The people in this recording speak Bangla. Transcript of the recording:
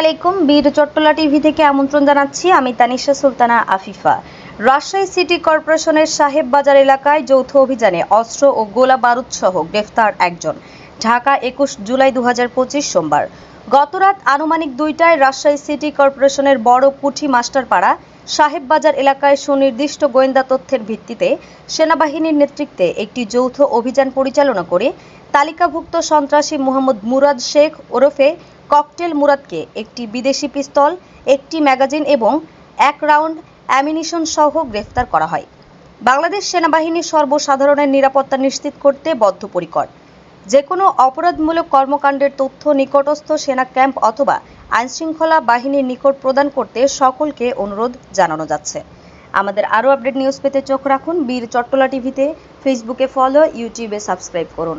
আলাইকুম। বীর চট্টলা টিভি থেকে আমন্ত্রণ জানাচ্ছি আমি তানিশা সুলতানা আফিফা। রাজশাহী সিটি কর্পোরেশনের সাহেব বাজার এলাকায় যৌথ অভিযানে অস্ত্র ও গোলা বারুদ সহ গ্রেফতার একজন। ঢাকা একুশ জুলাই দু সোমবার। গতরাত আনুমানিক দুইটায় রাজশাহী সিটি কর্পোরেশনের বড় কুঠি মাস্টারপাড়া, সাহেব বাজার এলাকায় সুনির্দিষ্ট গোয়েন্দা তথ্যের ভিত্তিতে সেনাবাহিনীর নেতৃত্বে একটি যৌথ অভিযান পরিচালনা করে তালিকাভুক্ত সন্ত্রাসী মোহাম্মদ মুরাদ শেখ ওরফে ককটেল মুরাদকে একটি বিদেশি পিস্তল, একটি ম্যাগাজিন এবং এক রাউন্ড অ্যামিনিশন সহ গ্রেফতার করা হয়। বাংলাদেশ সেনাবাহিনী সর্বসাধারণের নিরাপত্তা নিশ্চিত করতে বদ্ধপরিকর। যে কোনো অপরাধমূলক কর্মকাণ্ডের তথ্য নিকটস্থ সেনা ক্যাম্প অথবা আইনশৃঙ্খলা বাহিনীর নিকট প্রদান করতে সকলকে অনুরোধ জানানো যাচ্ছে। আমাদের আরও আপডেট নিউজ পেতে চোখ রাখুন বীর চট্টলা টিভিতে। ফেসবুকে ফলো, ইউটিউবে সাবস্ক্রাইব করুন।